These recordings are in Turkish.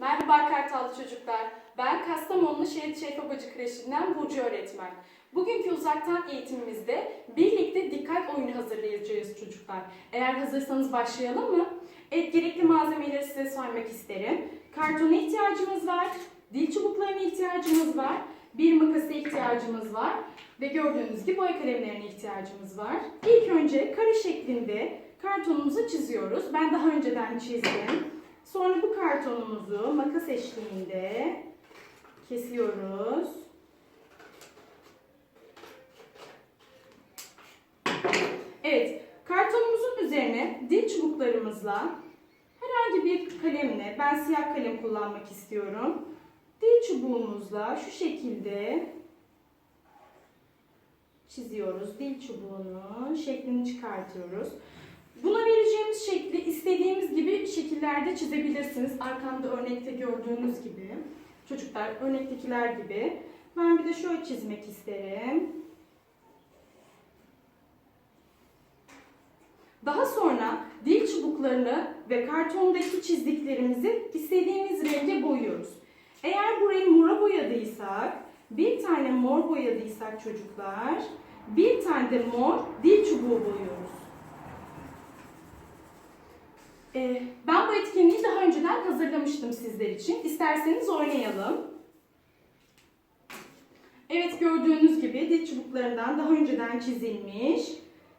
Merhaba Kartal çocuklar. Ben Kastamonlu Şehit Şerif Bacı Kreşi'nden Burcu öğretmen. Bugünkü uzaktan eğitimimizde birlikte dikkat oyunu hazırlayacağız çocuklar. Eğer hazırsanız başlayalım mı? Evet, gerekli malzemeleri size saymak isterim. Kartona ihtiyacımız var, dil çubuklarına ihtiyacımız var, bir makasa ihtiyacımız var ve gördüğünüz gibi boya kalemlerine ihtiyacımız var. İlk önce kare şeklinde kartonumuzu çiziyoruz. Ben daha önceden çizdim. Sonra bu kartonumuzu makas eşliğinde kesiyoruz. Evet, kartonumuzun üzerine dil çubuklarımızla herhangi bir kalemle, ben siyah kalem kullanmak istiyorum. Dil çubuğumuzla şu şekilde çiziyoruz. Dil çubuğunu şeklini çıkartıyoruz. Buna vereceğimiz şekli istediğimiz gibi şekillerde çizebilirsiniz. Arkamda örnekte gördüğünüz gibi. Çocuklar örnektekiler gibi. Ben bir de şöyle çizmek isterim. Daha sonra dil çubuklarını ve kartondaki çizdiklerimizi istediğimiz renge boyuyoruz. Eğer burayı mora boyadıysak, bir tane mor boyadıysak çocuklar, bir tane de mor dil çubuğu boyuyoruz. Ee, ben bu etkinliği daha önceden hazırlamıştım sizler için. İsterseniz oynayalım. Evet gördüğünüz gibi dil çubuklarından daha önceden çizilmiş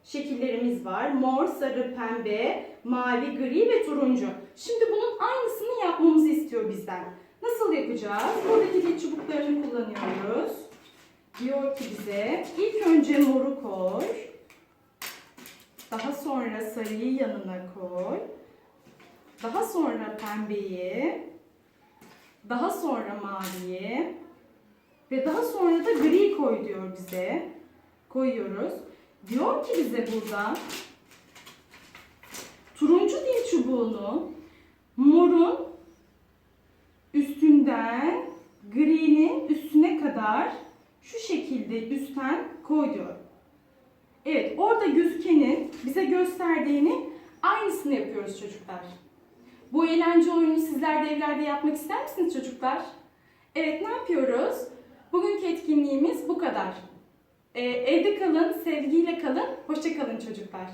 şekillerimiz var. Mor, sarı, pembe, mavi, gri ve turuncu. Şimdi bunun aynısını yapmamızı istiyor bizden. Nasıl yapacağız? Buradaki dil çubuklarını kullanıyoruz. Diyor ki bize ilk önce moru koy. Daha sonra sarıyı yanına koy. Daha sonra pembeyi, daha sonra maviyi ve daha sonra da gri koy diyor bize. Koyuyoruz. Diyor ki bize burada turuncu dil çubuğunu morun üstünden gri'nin üstüne kadar şu şekilde üstten koy diyor. Evet orada gözükenin bize gösterdiğini aynısını yapıyoruz çocuklar. Bu eğlence oyununu sizler de evlerde yapmak ister misiniz çocuklar? Evet ne yapıyoruz? Bugünkü etkinliğimiz bu kadar. Ee, evde kalın, sevgiyle kalın, hoşça kalın çocuklar.